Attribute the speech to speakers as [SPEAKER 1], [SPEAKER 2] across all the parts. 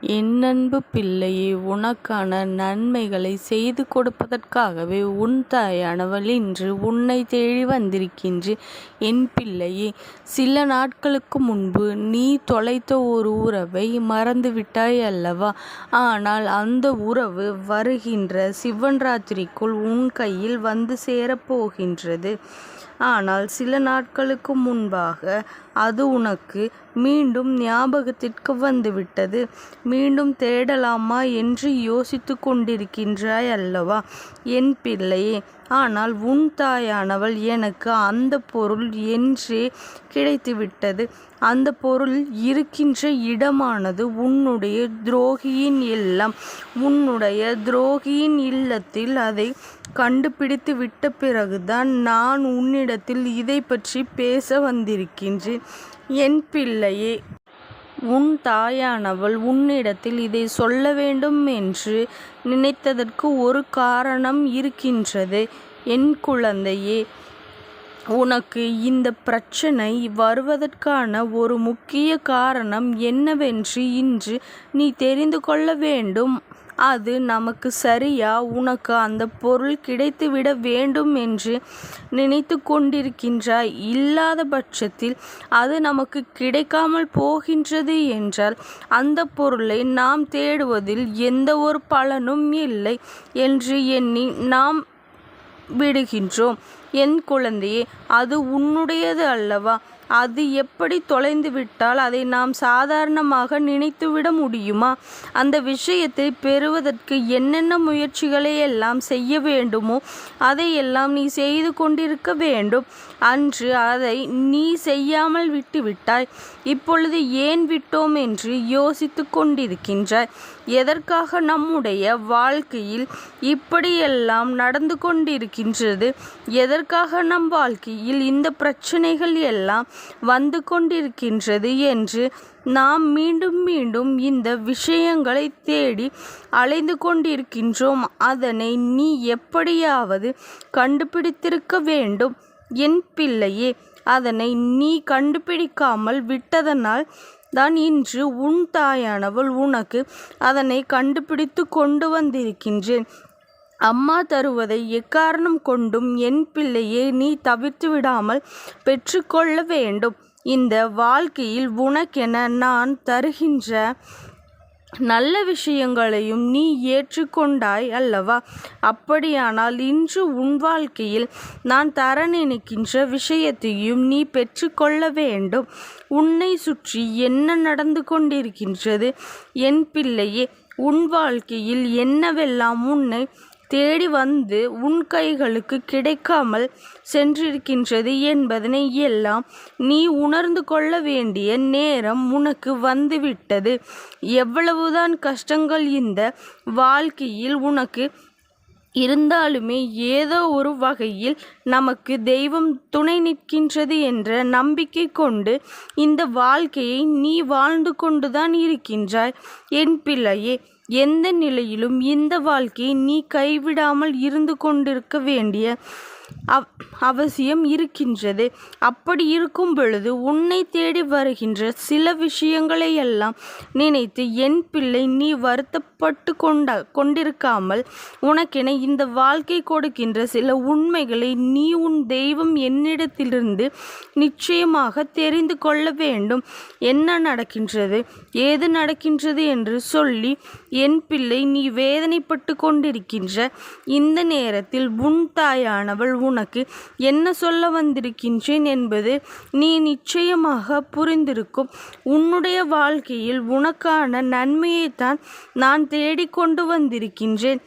[SPEAKER 1] என் அன்பு பிள்ளையே உனக்கான நன்மைகளை செய்து கொடுப்பதற்காகவே உன் தாயானவள் இன்று உன்னை தேடி வந்திருக்கின்றேன் என் பிள்ளையே. சில நாட்களுக்கு முன்பு நீ தொலைத்த ஒரு உறவை மறந்துவிட்டாய் அல்லவா? ஆனால் அந்த உறவு வருகின்ற சிவன் ராத்திரிக்குள் உன் கையில் வந்து சேரப் போகின்றது. ஆனால் சில நாட்களுக்கு முன்பாக அது உனக்கு மீண்டும் ஞாபகத்திற்கு வந்துவிட்டது. மீண்டும் தேடலாமா என்று யோசித்து கொண்டிருக்கின்றாய் அல்லவா என் பிள்ளையே. ஆனால் உன் தாயானவள் எனக்கு அந்த பொருள் என்றே கிடைத்துவிட்டது. அந்த பொருள் இருக்கின்ற இடமானது உன்னுடைய துரோகியின் இல்லம். உன்னுடைய துரோகியின் இல்லத்தில் அதை கண்டுபிடித்து விட்ட பிறகுதான் நான் உன்னிடத்தில் இதை பற்றி பேச வந்திருக்கின்றேன் என் பிள்ளையே. உன் தாயானவள் உன்னிடத்தில் இதை சொல்ல வேண்டும் என்று நினைத்ததற்கு ஒரு காரணம் இருக்கின்றது என் குழந்தையே. உனக்கு இந்த பிரச்சனை வருவதற்கான ஒரு முக்கிய காரணம் என்னவென்று இன்று நீ தெரிந்து கொள்ள வேண்டும். அது நமக்கு சரியா உனக்கு அந்த பொருள் கிடைத்துவிட வேண்டும் என்று நினைத்து கொண்டிருக்கின்றாய். இல்லாத பட்சத்தில் அது நமக்கு கிடைக்காமல் போகின்றது என்றால் அந்த பொருளை நாம் தேடுவதில் எந்தவொரு பலனும் இல்லை என்று எண்ணி நாம் விடுகின்றோம் என் குழந்தையே. அது உன்னுடையது அல்லவா? அது எப்படி தொலைந்து விட்டால் அதை நாம் சாதாரணமாக நினைத்துவிட முடியுமா? அந்த விஷயத்தை பெறுவதற்கு என்னென்ன முயற்சிகளை எல்லாம் செய்ய வேண்டுமோ அதையெல்லாம் நீ செய்து கொண்டிருக்க வேண்டும். அன்று அதை நீ செய்யாமல் விட்டுவிட்டாய். இப்பொழுது ஏன் விட்டோம் என்று யோசித்து கொண்டிருக்கின்றாய். எதற்காக நம்முடைய வாழ்க்கையில் இப்படியெல்லாம் நடந்து கொண்டிருக்கின்றது? எதற்காக நம் வாழ்க்கையில் இந்த பிரச்சனைகள் எல்லாம் வந்து கொண்டிருக்கின்றது என்று நாம் மீண்டும் மீண்டும் இந்த விஷயங்களை தேடி அலைந்து கொண்டிருக்கின்றோம். அதனை நீ எப்படியாவது கண்டுபிடித்திருக்க வேண்டும் என் பிள்ளையே. அதனை நீ கண்டுபிடிக்காமல் விட்டதனால் தான் இன்று உன் தாயானவள் உனக்கு அதனை கண்டுபிடித்து கொண்டு வந்திருக்கின்றேன். அம்மா தருவதை எக்காரணம் கொண்டும் என் பிள்ளையே நீ தவிர்த்து விடாமல் கொள்ள வேண்டும். இந்த வாழ்க்கையில் உனக்கென நான் தருகின்ற நல்ல விஷயங்களையும் நீ ஏற்றுக்கொண்டாய் அல்லவா? அப்படியானால் இன்று உன் வாழ்க்கையில் நான் தர நினைக்கின்ற விஷயத்தையும் நீ பெற்றுக்கொள்ள வேண்டும். உன்னை சுற்றி என்ன நடந்து கொண்டிருக்கின்றது என் பிள்ளையே? உன் வாழ்க்கையில் என்னவெல்லாம் உன்னை தேடி வந்து உன் கைகளுக்குக் கிடைக்காமல் சென்றிருக்கின்றது என்பதனை எல்லாம் நீ உணர்ந்து கொள்ள வேண்டிய நேரம் உனக்கு வந்துவிட்டது. எவ்வளவுதான் கஷ்டங்கள் இந்த வாழ்க்கையில் உனக்கு இருந்தாலுமே ஏதோ ஒரு வகையில் நமக்கு தெய்வம் துணை நிற்கின்றது என்ற நம்பிக்கை கொண்டு இந்த வாழ்க்கையை நீ வாழ்ந்து கொண்டுதான் இருக்கின்றாய் என் பிள்ளையே. எந்த நிலையிலும் இந்த வாழ்க்கையை நீ கைவிடாமல் இருந்து கொண்டிருக்க வேண்டிய அவசியம் இருக்கின்றது. அப்படி இருக்கும் பொழுது உன்னை தேடி வருகின்ற சில விஷயங்களையெல்லாம் நினைத்து என் பிள்ளை நீ வருத்தப்பட்டு கொண்ட கொண்டிருக்காமல் உனக்கென இந்த வாழ்க்கை கொடுக்கின்ற சில உண்மைகளை நீ உன் தெய்வம் என்னிடத்திலிருந்து நிச்சயமாக தெரிந்து கொள்ள வேண்டும். என்ன நடக்கின்றது? ஏது நடக்கின்றது என்று சொல்லி என் பிள்ளை நீ வேதனைப்பட்டு கொண்டிருக்கின்ற இந்த நேரத்தில் உன் தாயானவள் உனக்கு என்ன சொல்ல வந்திருக்கின்றேன் என்பது நீ நிச்சயமாக புரிந்திருக்கும். உன்னுடைய வாழ்க்கையில் உனக்கான நன்மையைத்தான் நான் தேடிக்கொண்டு வந்திருக்கின்றேன்.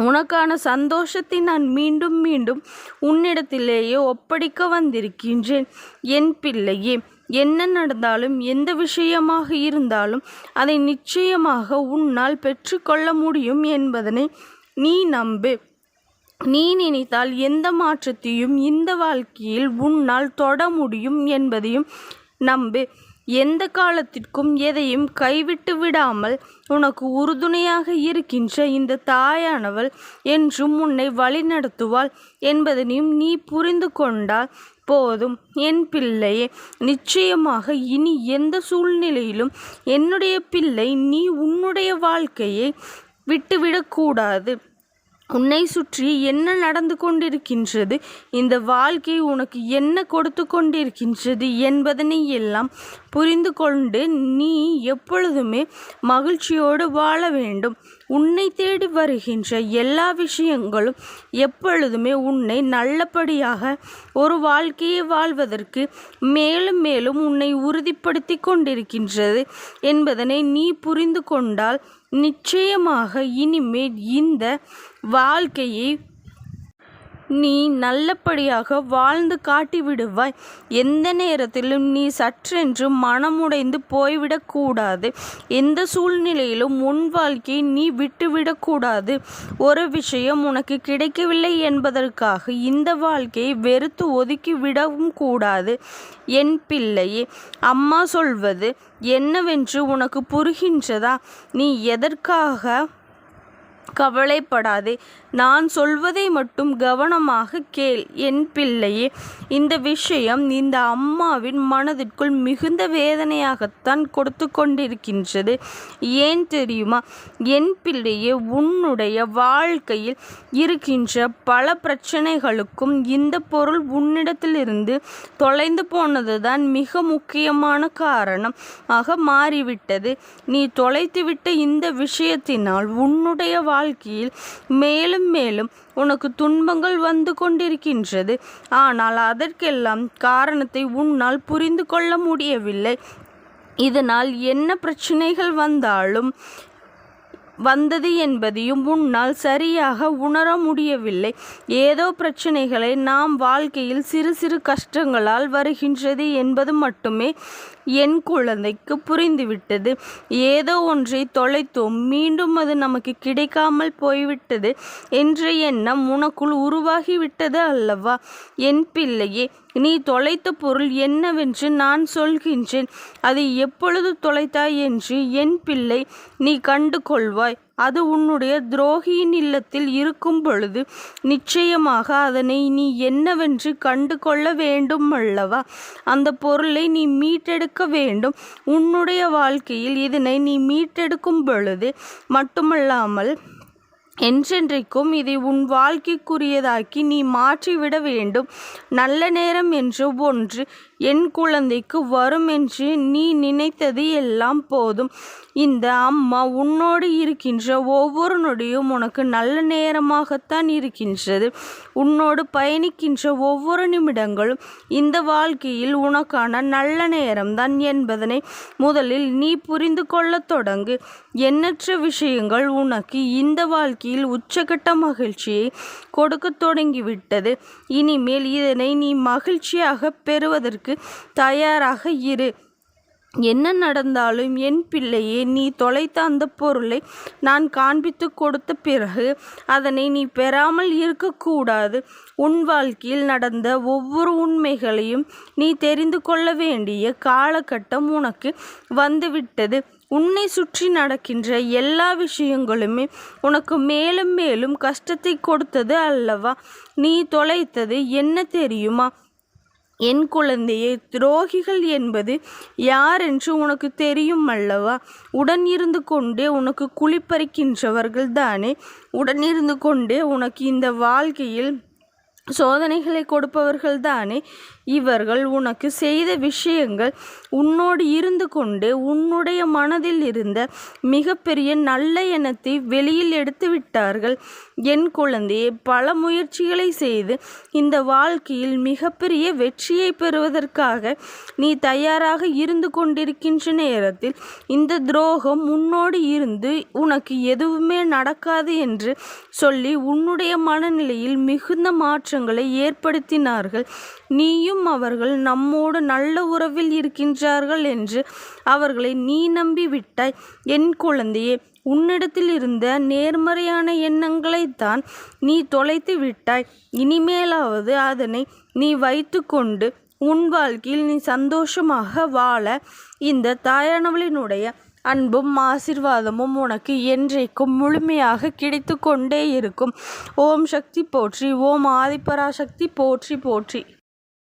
[SPEAKER 1] உனக்கான சந்தோஷத்தை நான் மீண்டும் மீண்டும் உன்னிடத்திலேயே ஒப்படைக்க வந்திருக்கின்றேன் என் பிள்ளையே. என்ன நடந்தாலும் எந்த விஷயமாக இருந்தாலும் அதை நிச்சயமாக உன்னால் பெற்றுக்கொள்ள முடியும் என்பதனை நீ நம்பு. நீ நினைத்தால் எந்த மாற்றத்தையும் இந்த வாழ்க்கையில் உன்னால் தொட முடியும் என்பதையும் நம்பு. எந்த காலத்திற்கும் எதையும் கைவிட்டு விடாமல் உனக்கு உறுதுணையாக இருக்கின்ற இந்த தாயானவள் என்றும் உன்னை வழிநடத்துவாள் என்பதனையும் நீ புரிந்து கொண்டால் போதும் என் பிள்ளையே நிச்சயமாக இனி எந்த சூழ்நிலையிலும் என்னுடைய பிள்ளை நீ உன்னுடைய வாழ்க்கையை விட்டுவிடக்கூடாது உன்னை சுற்றி என்ன நடந்து கொண்டிருக்கின்றது? இந்த வாழ்க்கை உனக்கு என்ன கொடுத்து கொண்டிருக்கின்றது என்பதனை எல்லாம் புரிந்து கொண்டு நீ எப்பொழுதுமே மகிழ்ச்சியோடு வாழ வேண்டும். உன்னை தேடி வருகின்ற எல்லா விஷயங்களும் எப்பொழுதுமே உன்னை நல்லபடியாக ஒரு வாழ்க்கையை வாழ்வதற்கு மேலும் மேலும் உன்னை உறுதிப்படுத்தி கொண்டிருக்கின்றது என்பதனை நீ புரிந்து கொண்டால் நிச்சயமாக இனிமேல் இந்த வாழ்க்கையை நீ நல்லபடியாக வாழ்ந்து காட்டிவிடுவாய். எந்த நேரத்திலும் நீ சற்றென்று மனமுடைந்து போய்விடக்கூடாது எந்த சூழ்நிலையிலும் உன் வாழ்க்கையை நீ விட்டுவிடக்கூடாது ஒரு விஷயம் உனக்கு கிடைக்கவில்லை என்பதற்காக இந்த வாழ்க்கையை வெறுத்து ஒதுக்கி விடவும் கூடாது. என் பிள்ளையே அம்மா சொல்வது என்னவென்று உனக்கு புரிகின்றதா? நீ எதற்காக கவலைப்படாதே. நான் சொல்வதை மட்டும் கவனமாக கேள் என் பிள்ளையே. இந்த விஷயம் இந்த அம்மாவின் மனதிற்குள் மிகுந்த வேதனையாகத்தான் கொடுத்து கொண்டிருக்கின்றது. ஏன் தெரியுமா? என் பிள்ளையே உன்னுடைய வாழ்க்கையில் இருக்கின்ற பல பிரச்சனைகளுக்கும் இந்த பொருள் உன்னிடத்திலிருந்து தொலைந்து போனதுதான் மிக முக்கியமான காரணம். ஆக மாறிவிட்டது. நீ தொலைத்துவிட்ட இந்த விஷயத்தினால் உன்னுடைய வாழ்க்கையில் மேலும் மேலும் உனக்கு துன்பங்கள் வந்து கொண்டிருக்கின்றது. ஆனால் அதற்கெல்லாம் காரணத்தை உன்னால் புரிந்து கொள்ள முடியவில்லை. இதனால் என்ன பிரச்சனைகள் வந்தாலும் வந்தது என்பதையும் உன்னால் சரியாக உணர முடியவில்லை. ஏதோ பிரச்சனைகளை நாம் வாழ்க்கையில் சிறு சிறு கஷ்டங்களால் வருகின்றது என்பது மட்டுமே. என் குழந்தைக்கு புரிந்துவிட்டது. ஏதோ ஒன்றை தொலைத்தோம். மீண்டும் அது நமக்கு கிடைக்காமல் போய்விட்டது என்ற எண்ணம் உனக்குள் உருவாகிவிட்டது அல்லவா? என் பிள்ளையே நீ தொலைத்த பொருள் என்னவென்று நான் சொல்கின்றேன். அதை எப்பொழுது தொலைத்தாய் என்று என் பிள்ளை நீ கண்டு கொள்வாய் அது உன்னுடைய துரோகியின் இல்லத்தில் இருக்கும் பொழுது நிச்சயமாக அதனை நீ என்னவென்று கண்டு கொள்ள வேண்டும் அல்லவா? அந்த பொருளை நீ மீட்டெடுக்க வேண்டும். உன்னுடைய வாழ்க்கையில் இதனை நீ மீட்டெடுக்கும் பொழுது மட்டுமல்லாமல் என்றென்றைக்கும் இதை உன் வாழ்க்கைக்குரியதாக்கி நீ மாற்றிவிட வேண்டும். நல்ல நேரம் என்று ஒன்று என் குழந்தைக்கு வரும் என்று நீ நினைத்தது எல்லாம் போதும். இந்த அம்மா உன்னோடு இருக்கின்ற ஒவ்வொரு நொடியும் உனக்கு நல்ல நேரமாகத்தான் இருக்கின்றது. உன்னோடு பயணிக்கின்ற ஒவ்வொரு நிமிடங்களும் இந்த வாழ்க்கையில் உனக்கான நல்ல நேரம்தான் என்பதனை முதலில் நீ புரிந்து கொள்ளத் தொடங்கு. எண்ணற்ற விஷயங்கள் உனக்கு இந்த வாழ்க்கையில் உச்சகட்ட மகிழ்ச்சியை கொடுக்க தொடங்கிவிட்டது. இனிமேல் இதனை நீ மகிழ்ச்சியாக பெறுவதற்கு தயாராக இரு. என்ன நடந்தாலும் என் பிள்ளையே நீ தொலைத்த அந்த பொருளை நான் காண்பித்து கொடுத்த பிறகு அதனை நீ பெறாமல் இருக்கக்கூடாது உன் வாழ்க்கையில் நடந்த ஒவ்வொரு உண்மைகளையும் நீ தெரிந்து கொள்ள வேண்டிய காலகட்டம் உனக்கு வந்துவிட்டது. உன்னை சுற்றி நடக்கின்ற எல்லா விஷயங்களுமே உனக்கு மேலும் மேலும் கஷ்டத்தை கொடுத்தது அல்லவா? நீ தொலைத்தது என்ன தெரியுமா? என் குழந்தையே துரோகிகள் என்பது யார் என்று உனக்கு தெரியும் அல்லவா? உடன் இருந்து கொண்டே உனக்கு குளிப்பறிக்கின்றவர்கள் தானே? உடன் இருந்து கொண்டே உனக்கு இந்த வாழ்க்கையில் சோதனைகளை கொடுப்பவர்கள் தானே? இவர்கள் உனக்கு செய்த விஷயங்கள் உன்னோடு இருந்து கொண்டு உன்னுடைய மனதில் இருந்த மிகப்பெரிய நல்ல எண்ணத்தை வெளியில் எடுத்து விட்டார்கள். என் குழந்தையை பல முயற்சிகளை செய்து இந்த வாழ்க்கையில் மிகப்பெரிய வெற்றியை பெறுவதற்காக நீ தயாராக இருந்து கொண்டிருக்கின்ற நேரத்தில் இந்த துரோகம் உன்னோடு இருந்து உனக்கு எதுவுமே நடக்காது என்று சொல்லி உன்னுடைய மனநிலையில் மிகுந்த மாற்றங்களை ஏற்படுத்தினார்கள். நீயும் அவர்கள் நம்மோடு நல்ல உறவில் இருக்கின்றார்கள் என்று அவர்களை நீ நம்பி விட்டாய் என் குழந்தையே உன்னிடத்தில் இருந்த நேர்மறையான எண்ணங்களைத்தான் நீ தொலைத்து விட்டாய். இனிமேலாவது அதனை நீ வைத்துக்கொண்டு உன் வாழ்க்கையில் நீ சந்தோஷமாக வாழ. இந்த தாயானவளினுடைய அன்பும் ஆசிர்வாதமும் உனக்கு என்றைக்கும் முழுமையாக கிடைத்து கொண்டே இருக்கும். ஓம் சக்தி போற்றி ஓம் ஆதிபராசக்தி போற்றி போற்றி.